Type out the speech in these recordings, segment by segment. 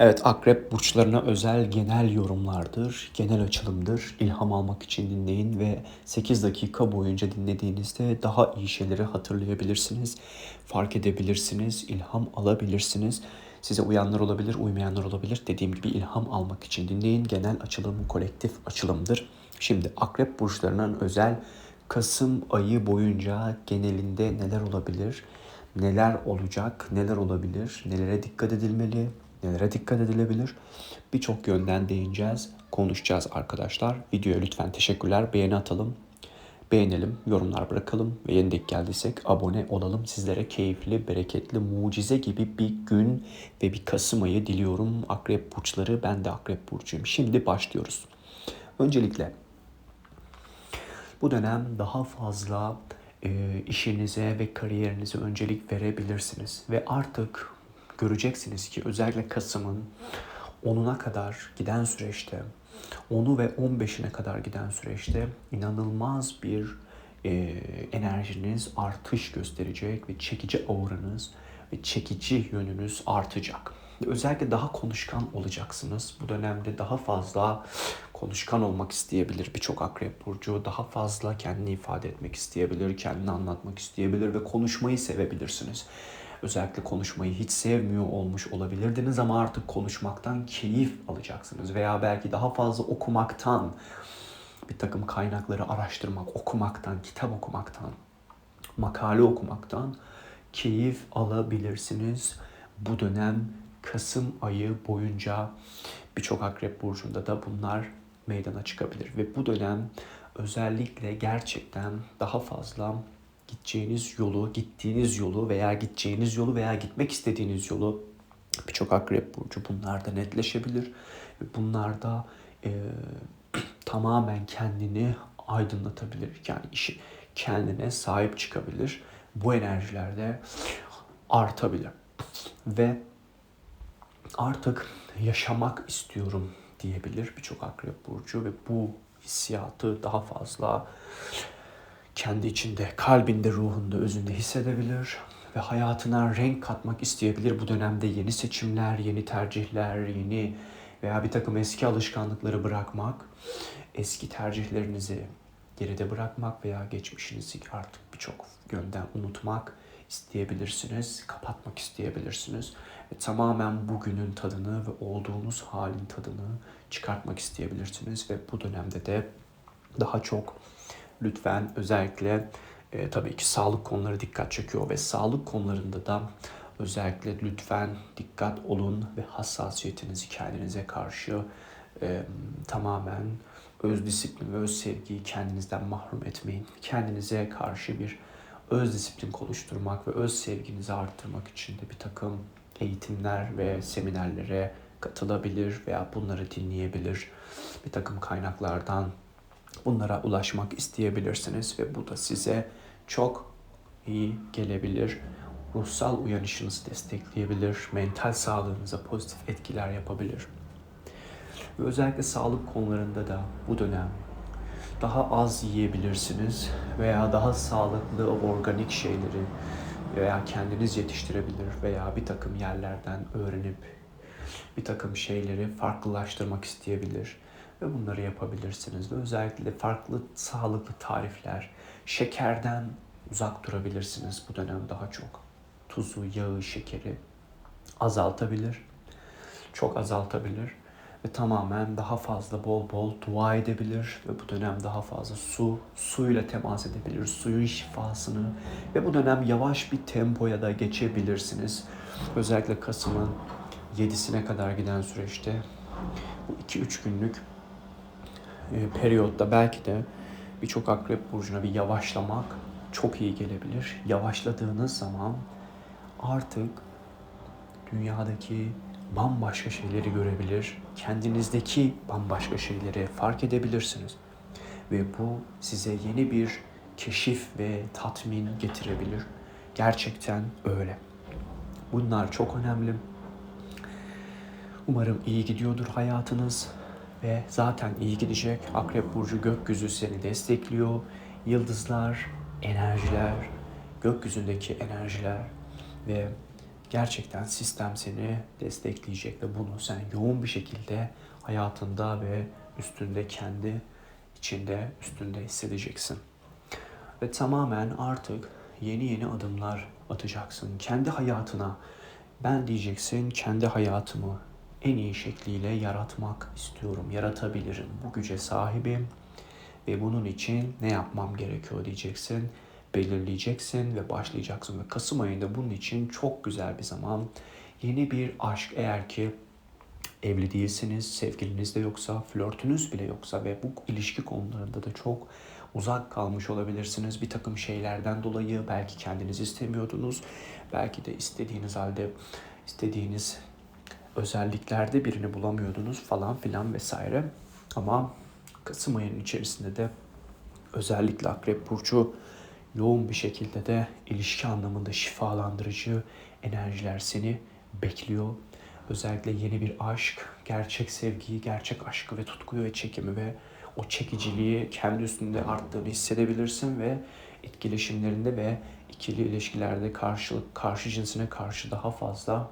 Evet, akrep burçlarına özel genel yorumlardır, genel açılımdır. İlham almak için dinleyin ve 8 dakika boyunca dinlediğinizde daha iyi şeyleri hatırlayabilirsiniz, fark edebilirsiniz, ilham alabilirsiniz. Size uyanlar olabilir, uymayanlar olabilir. Dediğim gibi ilham almak için dinleyin. Genel açılım kolektif açılımdır. Şimdi akrep burçlarının özel Kasım ayı boyunca genelinde neler olabilir? Neler olacak? Neler olabilir? Nelere dikkat edilmeli? Nelere dikkat edilebilir? Birçok yönden değineceğiz, konuşacağız arkadaşlar. Videoya lütfen teşekkürler, beğeni atalım, beğenelim, yorumlar bırakalım ve yeni denk geldiysek abone olalım. Sizlere keyifli, bereketli, mucize gibi bir gün ve bir Kasım ayı diliyorum. Akrep burçları, ben de Akrep burcuyum. Şimdi başlıyoruz. Öncelikle bu dönem daha fazla e, işinize ve kariyerinize öncelik verebilirsiniz ve artık göreceksiniz ki özellikle Kasım'ın 10'una kadar giden süreçte 10'u ve 15'ine kadar giden süreçte inanılmaz bir e, enerjiniz artış gösterecek ve çekici auranız ve çekici yönünüz artacak. Özellikle daha konuşkan olacaksınız. Bu dönemde daha fazla konuşkan olmak isteyebilir birçok akrep burcu. Daha fazla kendini ifade etmek isteyebilir, kendini anlatmak isteyebilir ve konuşmayı sevebilirsiniz. Özellikle konuşmayı hiç sevmiyor olmuş olabilirdiniz ama artık konuşmaktan keyif alacaksınız. Veya belki daha fazla okumaktan, bir takım kaynakları araştırmak, okumaktan, kitap okumaktan, makale okumaktan keyif alabilirsiniz. Bu dönem Kasım ayı boyunca birçok akrep burcunda da bunlar meydana çıkabilir. Ve bu dönem özellikle gerçekten daha fazla gideceğiniz yolu, gittiğiniz yolu veya gideceğiniz yolu veya gitmek istediğiniz yolu birçok akrep burcu bunlarda netleşebilir. Bunlarda e, tamamen kendini aydınlatabilir. Yani işi kendine sahip çıkabilir. Bu enerjilerde artabilir. Ve artık yaşamak istiyorum diyebilir birçok akrep burcu ve bu hissiyatı daha fazla kendi içinde, kalbinde, ruhunda, özünde hissedebilir ve hayatına renk katmak isteyebilir. Bu dönemde yeni seçimler, yeni tercihler, yeni veya bir takım eski alışkanlıkları bırakmak, eski tercihlerinizi geride bırakmak veya geçmişinizi artık birçok yönden unutmak isteyebilirsiniz, kapatmak isteyebilirsiniz. Ve tamamen bugünün tadını ve olduğunuz halin tadını çıkartmak isteyebilirsiniz ve bu dönemde de daha çok lütfen özellikle e, tabii ki sağlık konuları dikkat çekiyor ve sağlık konularında da özellikle lütfen dikkat olun ve hassasiyetinizi kendinize karşı e, tamamen öz disiplin ve öz sevgiyi kendinizden mahrum etmeyin. Kendinize karşı bir öz disiplin oluşturmak ve öz sevginizi arttırmak için de bir takım eğitimler ve seminerlere katılabilir veya bunları dinleyebilir. Bir takım kaynaklardan bunlara ulaşmak isteyebilirsiniz ve bu da size çok iyi gelebilir. Ruhsal uyanışınızı destekleyebilir, mental sağlığınıza pozitif etkiler yapabilir. Ve özellikle sağlık konularında da bu dönem daha az yiyebilirsiniz veya daha sağlıklı organik şeyleri veya kendiniz yetiştirebilir veya bir takım yerlerden öğrenip bir takım şeyleri farklılaştırmak isteyebilir ve bunları yapabilirsiniz. Ve özellikle farklı sağlıklı tarifler, şekerden uzak durabilirsiniz bu dönem daha çok. Tuzu, yağı, şekeri azaltabilir. Çok azaltabilir ve tamamen daha fazla bol bol dua edebilir ve bu dönem daha fazla su, suyla temas edebilir, suyun şifasını ve bu dönem yavaş bir tempoya da geçebilirsiniz. Özellikle Kasım'ın 7'sine kadar giden süreçte bu 2-3 günlük periyotta belki de birçok akrep burcuna bir yavaşlamak çok iyi gelebilir. Yavaşladığınız zaman artık dünyadaki bambaşka şeyleri görebilir, kendinizdeki bambaşka şeyleri fark edebilirsiniz. Ve bu size yeni bir keşif ve tatmin getirebilir. Gerçekten öyle. Bunlar çok önemli. Umarım iyi gidiyordur hayatınız ve zaten iyi gidecek. Akrep burcu gökyüzü seni destekliyor. Yıldızlar, enerjiler, gökyüzündeki enerjiler ve gerçekten sistem seni destekleyecek ve bunu sen yoğun bir şekilde hayatında ve üstünde kendi içinde üstünde hissedeceksin. Ve tamamen artık yeni yeni adımlar atacaksın. Kendi hayatına ben diyeceksin kendi hayatımı en iyi şekliyle yaratmak istiyorum. Yaratabilirim. Bu güce sahibim ve bunun için ne yapmam gerekiyor diyeceksin. Belirleyeceksin ve başlayacaksın. Ve Kasım ayında bunun için çok güzel bir zaman. Yeni bir aşk eğer ki evli değilsiniz, sevgiliniz de yoksa, flörtünüz bile yoksa ve bu ilişki konularında da çok uzak kalmış olabilirsiniz. Bir takım şeylerden dolayı belki kendiniz istemiyordunuz. Belki de istediğiniz halde istediğiniz özelliklerde birini bulamıyordunuz falan filan vesaire. Ama Kasım ayının içerisinde de özellikle Akrep Burcu yoğun bir şekilde de ilişki anlamında şifalandırıcı enerjiler seni bekliyor. Özellikle yeni bir aşk, gerçek sevgiyi, gerçek aşkı ve tutkuyu ve çekimi ve o çekiciliği kendi üstünde arttığını hissedebilirsin ve etkileşimlerinde ve ikili ilişkilerde karşılık karşı cinsine karşı daha fazla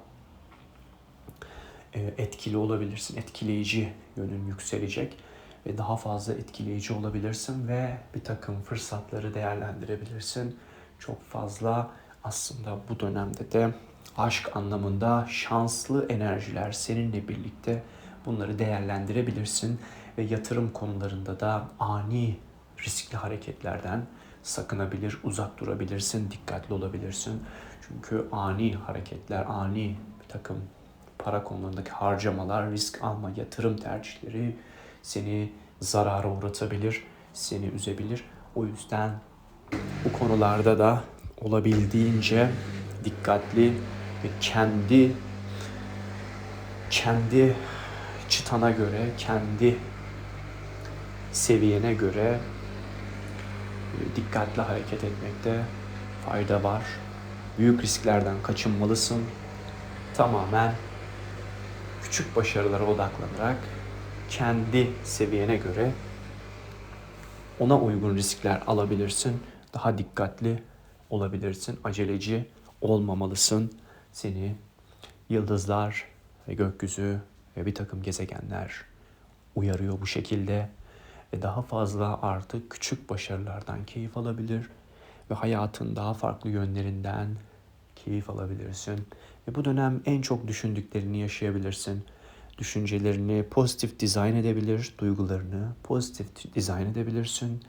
etkili olabilirsin. Etkileyici yönün yükselecek ve daha fazla etkileyici olabilirsin ve bir takım fırsatları değerlendirebilirsin. Çok fazla aslında bu dönemde de aşk anlamında şanslı enerjiler seninle birlikte bunları değerlendirebilirsin ve yatırım konularında da ani riskli hareketlerden sakınabilir, uzak durabilirsin, dikkatli olabilirsin. Çünkü ani hareketler, ani bir takım para konularındaki harcamalar, risk alma, yatırım tercihleri seni zarara uğratabilir, seni üzebilir. O yüzden bu konularda da olabildiğince dikkatli ve kendi kendi çıtana göre, kendi seviyene göre dikkatli hareket etmekte fayda var. Büyük risklerden kaçınmalısın. Tamamen küçük başarılara odaklanarak kendi seviyene göre ona uygun riskler alabilirsin. Daha dikkatli olabilirsin. Aceleci olmamalısın. Seni yıldızlar ve gökyüzü ve bir takım gezegenler uyarıyor bu şekilde ve daha fazla artık küçük başarılardan keyif alabilir ve hayatın daha farklı yönlerinden keyif alabilirsin. Ve bu dönem en çok düşündüklerini yaşayabilirsin. Düşüncelerini pozitif dizayn edebilir, duygularını pozitif dizayn edebilirsin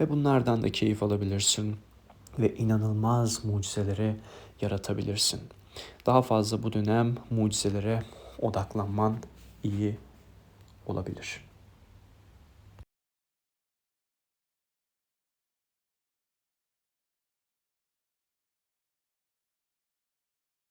ve bunlardan da keyif alabilirsin ve inanılmaz mucizelere yaratabilirsin. Daha fazla bu dönem mucizelere odaklanman iyi olabilir.